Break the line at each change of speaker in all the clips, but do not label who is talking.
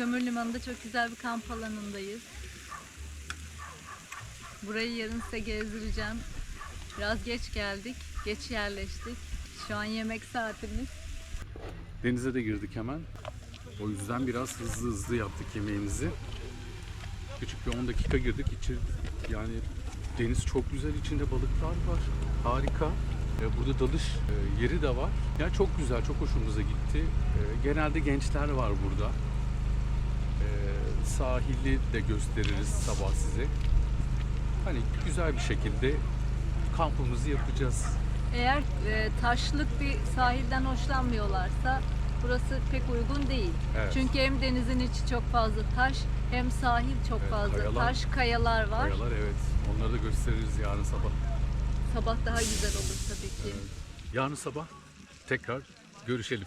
Kömür Limanı'nda çok güzel bir kamp alanındayız. Burayı yarın size gezdireceğim. Biraz geç geldik, geç yerleştik. Şu an yemek saatimiz.
Denize de girdik hemen. O yüzden biraz hızlı hızlı yaptık yemeğimizi. Küçük bir 10 dakika girdik. İçi yani deniz çok güzel. içinde balıklar var. Harika. Burada dalış e, yeri de var. Yani çok güzel, çok hoşumuza gitti. E, Genelde gençler var burada. Sahili de gösteririz sabah size. Hani güzel bir şekilde kampımızı yapacağız.
Eğer e, taşlık bir sahilden hoşlanmıyorlarsa burası pek uygun değil.
Evet.
Çünkü hem denizin içi çok fazla taş hem sahil çok
Evet,
fazla
kayalar-
taş, kayalar var.
Kayalar evet. Onları da gösteririz yarın sabah.
Sabah daha güzel olur tabii ki.
Yarın sabah tekrar görüşelim.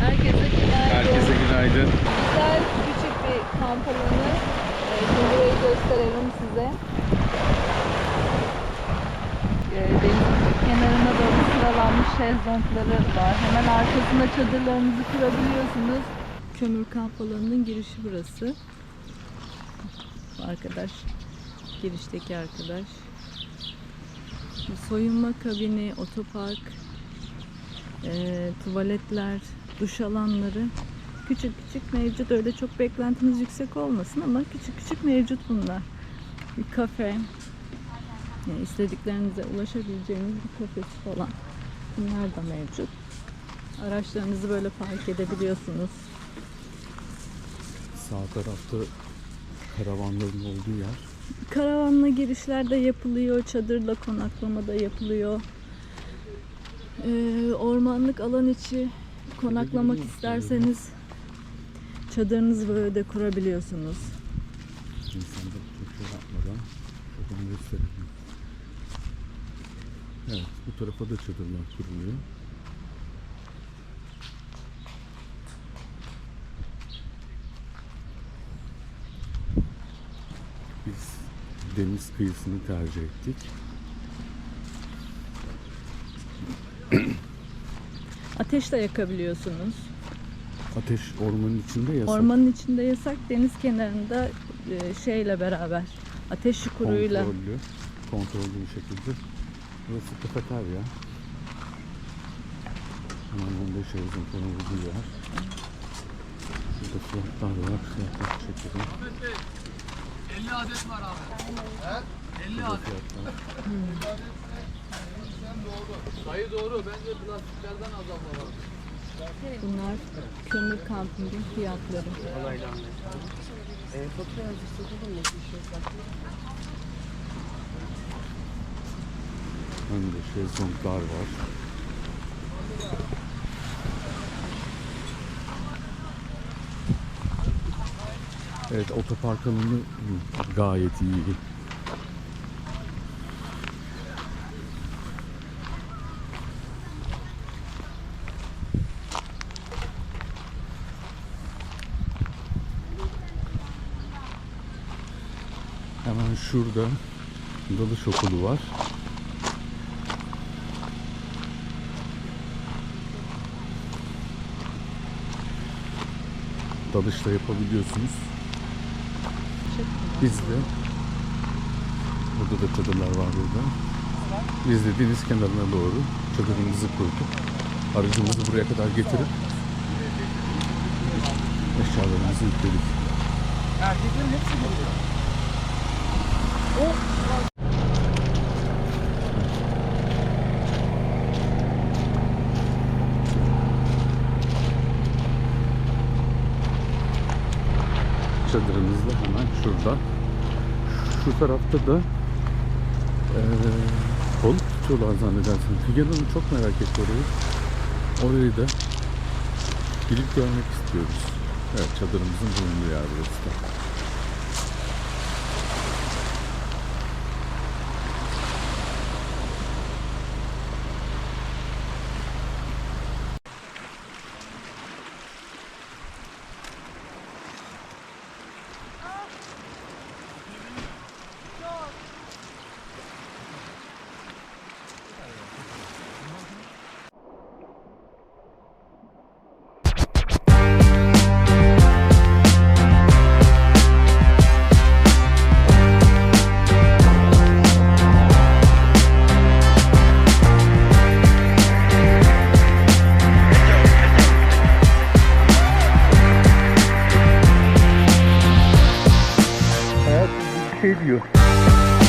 Herkese günaydın.
Herkese günaydın.
Güzel küçük bir kamp alanı. Ee, Şimdi burayı gösterelim size. Ee, Denizin kenarına doğru sıralanmış şezlongları var. Hemen arkasında çadırlarınızı kurabiliyorsunuz. Kömür kamp alanının girişi burası. Bu arkadaş, girişteki arkadaş. Soyunma kabini, otopark, eee, tuvaletler, duş alanları küçük küçük mevcut. Öyle çok beklentiniz yüksek olmasın ama küçük küçük mevcut bunlar. Bir kafe, yani istediklerinize ulaşabileceğiniz bir kafesi falan. Bunlar da mevcut. Araçlarınızı böyle park edebiliyorsunuz.
Sağ tarafta karavanların olduğu yer.
Karavanla girişler de yapılıyor, çadırla konaklama da yapılıyor. Ee, ormanlık alan içi konaklamak isterseniz çadırınızı böyle de kurabiliyorsunuz.
İnsan da çok yapmadan onu gösterelim. Evet, bu tarafa da çadırlar kuruluyor. Biz deniz kıyısını tercih ettik.
Ateş de yakabiliyorsunuz.
Ateş ormanın içinde yasak.
Ormanın içinde yasak, deniz kenarında e, şeyle beraber ateş çukuruyla.
Kontrollü, kontrollü bir şekilde. Burası kafeterya. Hemen önünde şey uzun olduğu yer. Burada fiyatlar var. Fiyatlar çekelim.
50 adet var abi. He? 50
Burada
adet. Sayı doğru. Bence plastiklerden azalma var.
Bunlar kömür kampingin fiyatları.
Önde şezlonglar var. Evet otopark alanı gayet iyi. Hemen şurada dalış okulu var. Dalış da yapabiliyorsunuz. Biz de burada da çadırlar var burada. Biz de deniz kenarına doğru çadırımızı kurduk. Aracımızı buraya kadar getirip eşyalarımızı yükledik.
Erkeklerin hepsi burada.
Tarafta da eee balık tutuyorlar zannedersin. Figen Hanım çok merak etti orayı. Orayı da gidip görmek istiyoruz. Evet çadırımızın bulunduğu yer burası da.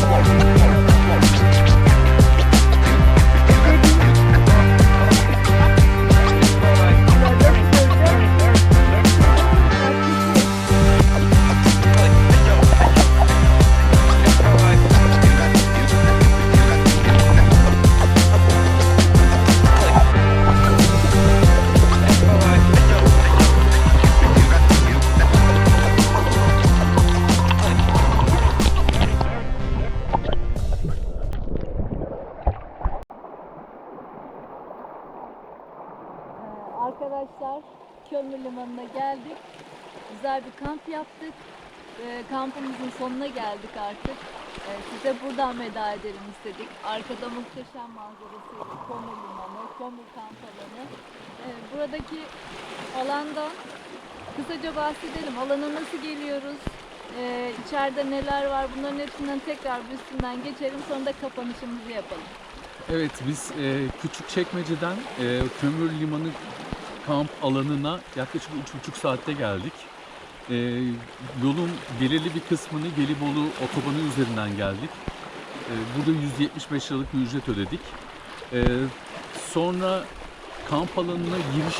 Oh, oh, oh, Limanı'na geldik. Güzel bir kamp yaptık. Ee, kampımızın sonuna geldik artık. Ee, size buradan veda edelim istedik. Arkada muhteşem manzarası, Kömür Limanı, Kömür Kamp Alanı. Ee, buradaki alandan kısaca bahsedelim. Alana nasıl geliyoruz? Ee, içeride neler var? Bunların hepsinden tekrar bir üstünden geçelim. Sonra da kapanışımızı yapalım.
Evet biz e, küçük çekmeceden e, Kömür Limanı alanına yaklaşık 3,5 saatte geldik. E, yolun belirli bir kısmını Gelibolu otobanı üzerinden geldik. E, burada 175 liralık bir ücret ödedik. E, sonra kamp alanına giriş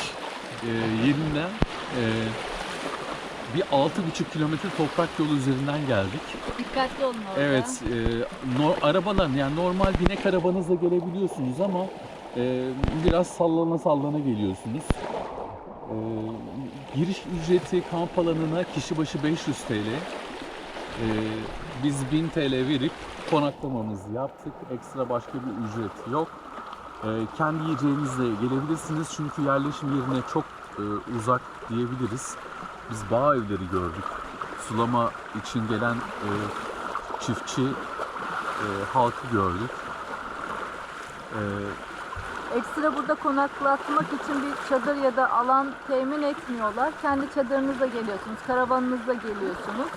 e, yerinden e, bir 6,5 kilometre toprak yolu üzerinden geldik.
Dikkatli olun orada.
Evet, e, no, arabalar yani normal binek arabanızla gelebiliyorsunuz ama e, biraz sallana sallana geliyorsunuz. E, giriş ücreti kamp alanına kişi başı 500 TL. E, biz 1000 TL verip konaklamamızı yaptık. Ekstra başka bir ücret yok. E, kendi yiyeceğinizle gelebilirsiniz çünkü yerleşim yerine çok e, uzak diyebiliriz. Biz bağ evleri gördük. Sulama için gelen e, çiftçi e, halkı gördük. E,
Ekstra burada konaklatmak için bir çadır ya da alan temin etmiyorlar. Kendi çadırınızla geliyorsunuz, karavanınızla geliyorsunuz.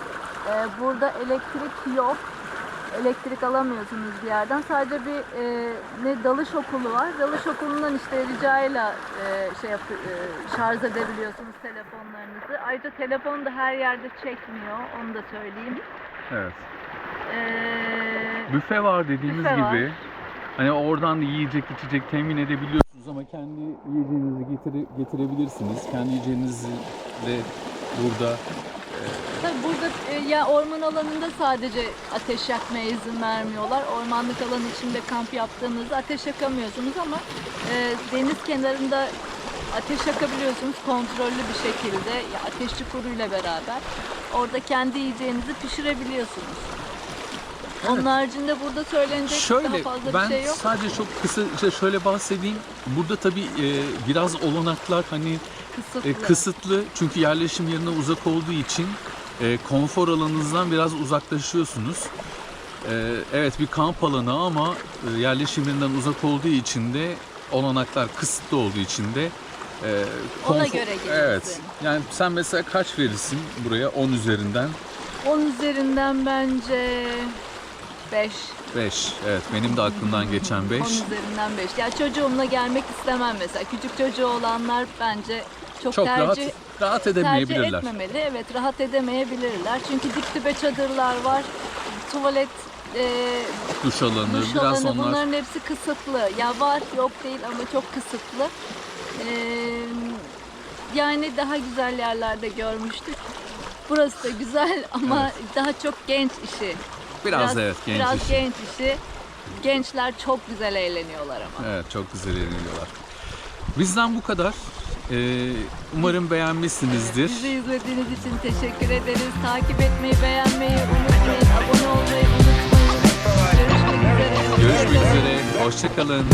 Ee, burada elektrik yok. Elektrik alamıyorsunuz bir yerden. Sadece bir e, ne dalış okulu var. Dalış okulundan işte ricayla e, şey yap, e, şarj edebiliyorsunuz telefonlarınızı. Ayrıca telefon da her yerde çekmiyor. Onu da söyleyeyim.
evet.
Ee,
Büfe var dediğimiz
Büfe var.
Hani oradan da yiyecek içecek temin edebiliyorsunuz ama kendi yiyeceğinizi getire, getirebilirsiniz. Kendi yiyeceğinizi de burada
Tabii burada e, ya orman alanında sadece ateş yakmaya izin vermiyorlar. Ormanlık alan içinde kamp yaptığınızda ateş yakamıyorsunuz ama e, deniz kenarında ateş yakabiliyorsunuz kontrollü bir şekilde ya ateşçi kuruyla beraber. Orada kendi yiyeceğinizi pişirebiliyorsunuz. Onun haricinde burada söylenecek daha
Şöyle
fazla
ben
bir şey yok.
sadece çok kısa işte şöyle bahsedeyim. Burada tabii e, biraz olanaklar hani
Kısıtlı.
E, kısıtlı çünkü yerleşim yerine uzak olduğu için e, konfor alanınızdan biraz uzaklaşıyorsunuz. E, evet bir kamp alanı ama e, yerleşim yerinden uzak olduğu için de olanaklar kısıtlı olduğu için de e,
Ona
konfor-
göre gelirsin.
Evet. Yani sen mesela kaç verirsin buraya 10 üzerinden?
10 üzerinden bence 5.
5. Evet benim de aklımdan geçen 5.
10 üzerinden 5. Ya çocuğumla gelmek istemem mesela. Küçük çocuğu olanlar bence çok,
Çok rahat
tercih
rahat
tercih
edemeyebilirler.
etmemeli. Evet rahat edemeyebilirler. Çünkü dip dibe çadırlar var. Tuvalet, e,
Duş alanı
duş
biraz
alanı
onlar
bunların hepsi kısıtlı. Ya var yok değil ama çok kısıtlı. E, yani daha güzel yerlerde görmüştük. Burası da güzel ama daha çok genç işi
Biraz, evet genç
Biraz
işi.
genç işi. Gençler çok güzel eğleniyorlar ama.
Evet çok güzel eğleniyorlar. Bizden bu kadar. Ee, umarım beğenmişsinizdir.
Bizi izlediğiniz için teşekkür ederiz. Takip etmeyi, beğenmeyi unutmayın. Abone olmayı unutmayın. Görüşmek üzere.
Görüşmek üzere. Hoşçakalın.